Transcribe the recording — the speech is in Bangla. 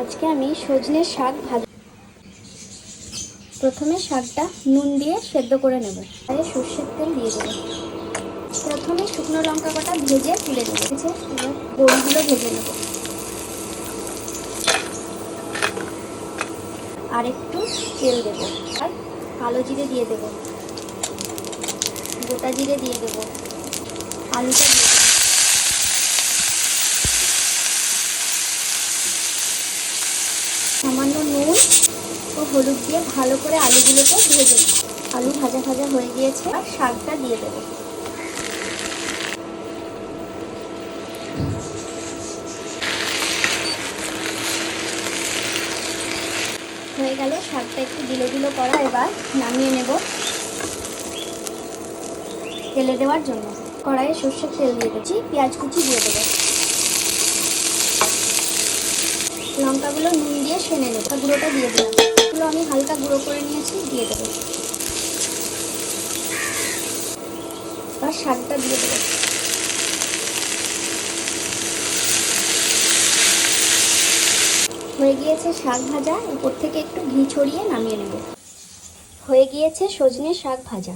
আজকে আমি সজনের শাক ভাজ প্রথমে শাকটা নুন দিয়ে সেদ্ধ করে নেব। তাই সর্ষের তেল দিয়ে দেবো। প্রথমে শুকনো লঙ্কা কটা ভেজে তুলে নেব। এবার বড়িগুলো ভেজে নেব। আর একটু তেল দেবো। আর কালো জিরে দিয়ে দেবো। গোটা জিরে দিয়ে দেবো। আলুটা দিয়ে দেবো সামান্য নুন ও হলুদ দিয়ে ভালো করে আলুগুলোকে ভেজে নেব আলু ভাজা ভাজা হয়ে গিয়েছে, আর শাকটা দিয়ে দেবো। হয়ে গেল শাকটা একটু দিলো দিলো করা। এবার নামিয়ে নেব তেলে দেওয়ার জন্য। কড়াইয়ে সর্ষের তেল দিয়ে দিচ্ছি, পেঁয়াজ কুচি দিয়ে দেবো। লঙ্কাগুলো নুন দিয়ে সেনে নেব গুঁড়োটা দিয়ে দিলাম। এগুলো আমি হালকা গুঁড়ো করে নিয়েছি, দিয়ে দেবো। আর শাকটা দিয়ে দেবো। হয়ে গিয়েছে শাক ভাজা, উপর থেকে একটু ঘি ছড়িয়ে নামিয়ে নেব। হয়ে গিয়েছে সজনে শাক ভাজা।